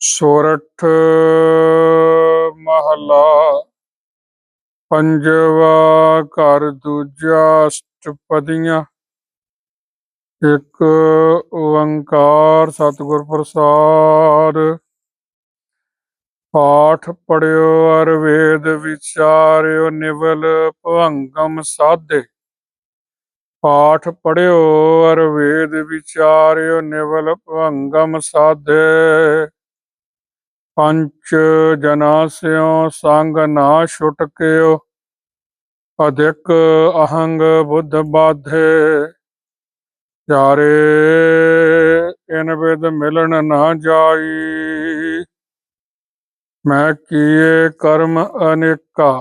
ਸੋਰਠ ਮਹਲਾ ਪੰਜਵਾ ਘਰ ਦੂਜਾ ਅਸ਼ਟਪਦੀਆਂ, ਇੱਕ ਓੰਕਾਰ ਸਤਿਗੁਰ ਪ੍ਰਸਾਦ। ਪਾਠ ਪੜਿਓ ਅਰ ਵੇਦ ਵਿਚਾਰਿਓ, ਨਿਵਲ ਭਵੰਗਮ ਸਾਧੇ। ਪਾਠ ਪੜਿਓ ਅਰ ਵੇਦ ਵਿਚਾਰਿਓ, ਨਿਵਲ ਭਵੰਗਮ ਸਾਧੇ। ਪੰਚ ਜਨਾ ਸਿਓ, ਸੰਗ ਨਾ ਛੁਟਕਿਓ ਅਧਿਕ ਅਹੰਗ ਬੁੱਧ ਬਾਧੇ। ਚਾਰੇ ਇਨ ਵਿਦ ਮਿਲਣ ਨਾ ਜਾਈ। ਮੈਂ ਕੀਏ ਕਰਮ ਅਨੇਕਾ।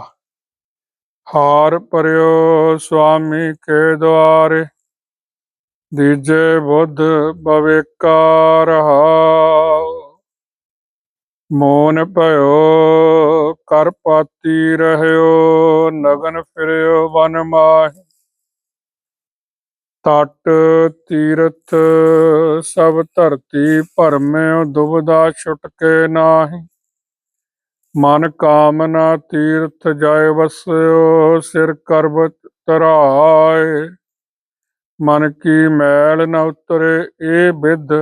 ਹਾਰ ਪਰਿਓ ਸੁਆਮੀ ਕੇ ਦੁਆਰੇ। ਦੀਜੇ ਬੁੱਧ ਬਵੇਕਾ ਰਹਾਉ ਮੋਨ ਭਇਓ, ਕਰ ਪਾਤੀ ਰਹਿਓ, ਨਗਨ ਫਿਰਿਓ ਵਨ ਮਾਹੀ। ਤਟ, ਤੀਰਥ, ਸਭ ਧਰਤੀ ਭਰਮਿਓ ਦੁਬਦਾ ਛੁਟਕੇ ਨਾਹੀ। ਮਨ ਕਾਮਨਾ ਤੀਰਥ ਜਾਏ ਵਸਿਓ, ਸਿਰ ਕਰਬਤ ਤਰਾਏ ਮਨ ਕੀ ਮੈਲ ਨ ਉਤਰੇ, ਇਹ ਵਿਦ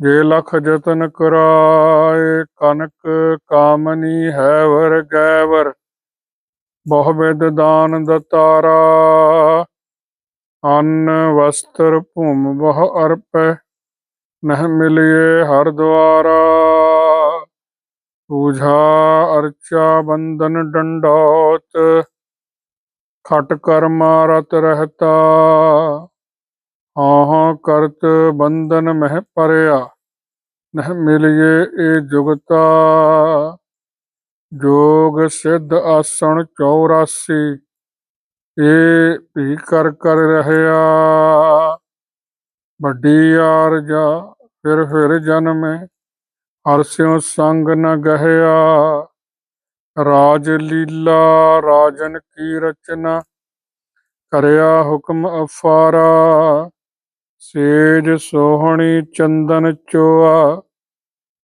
ਜੇ ਲਖ ਜਤਨ ਕਰਾਏ, ਕਨਕ ਕਾਮਨੀ ਹੈ ਵਰ ਗੈਵਰ, ਬਹੁ ਬਿਦ ਦਾਨ ਦਤਾਰਾ, ਅੰਨ ਵਸਤਰ ਭੂਮ ਬਹੁ ਅਰਪੈ, ਨਹਿ ਮਿਲਿਏ ਹਰ ਦੁਆਰਾ। ਪੂਜਾ ਅਰਚਾ ਬੰਦਨ ਡੰਡੋਤ, ਖਟ ਕਰਮਾ ਰਤ ਰਹਤਾ। ਹਾਂ ਕਰਤ ਬੰਧਨ ਮਹਿ ਪਰਿਆ, ਨਹਿ ਮਿਲਿਏ ਇਹ ਜੁਗਤਾ। ਜੋਗ ਸਿੱਧ ਆਸਣ 84 ਇਹ ਵੀ ਕਰ ਕਰ ਰਹਿਆ। ਵੱਡੀ ਆਰਜਾ ਫਿਰ ਫਿਰ ਜਨਮੇ ਹਰਸਿਓ ਸੰਗ ਨ ਗਹਿਆ। ਰਾਜ ਲੀਲਾ ਰਾਜਨ ਕੀ ਰਚਨਾ, ਕਰਿਆ ਹੁਕਮ ਅਫਾਰਾ। ਸੇਜ ਸੋਹਣੀ ਚੰਦਨ ਚੋਆ,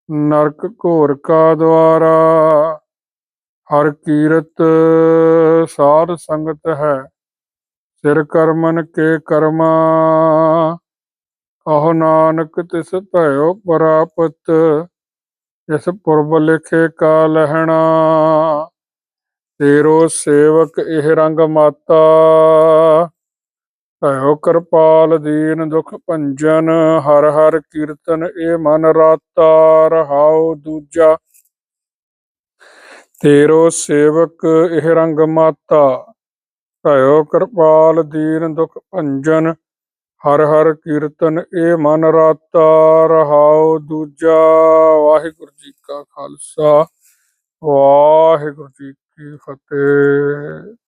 ਨਰਕ ਘੋਰ ਕਾ ਦਵਾਰਾ ਹਰ ਕੀਰਤ ਸਾਧ ਸੰਗਤ ਹੈ, ਸਿਰ ਕਰਮਨ ਕੇ ਕਰਮਾ। ਕਹੋ ਨਾਨਕ ਤਿਸ ਭਇਓ ਪ੍ਰਾਪਤ, ਇਸ ਪੁਰਬ ਲਿਖੇ ਕਾ ਲਹਿਣਾ। ਤੇਰੋ ਸੇਵਕ ਇਹ ਰੰਗ ਮਾਤਾ। ਭਇਓ ਕਿਰਪਾਲ ਦੀਨ ਦੁਖ ਭੰਜਨ, ਹਰ ਹਰ ਕੀਰਤਨ ਏ ਮਨ ਰਾਤਾ ਰਹਾਉ ਦੂਜਾ। ਤੇਰੋ ਸੇਵਕ ਇਹ ਰੰਗ ਮਾਤਾ, ਭਇਓ ਕਿਰਪਾਲ ਦੀਨ ਦੁਖ ਭੰਜਨ, ਹਰ ਹਰ ਕੀਰਤਨ ਏ ਮਨ ਰਾਤਾ ਰਹਾਉ ਦੂਜਾ। ਵਾਹਿਗੁਰੂ ਜੀ ਕਾ ਖਾਲਸਾ, ਵਾਹਿਗੁਰੂ ਜੀ ਕੀ ਫਤਿਹ।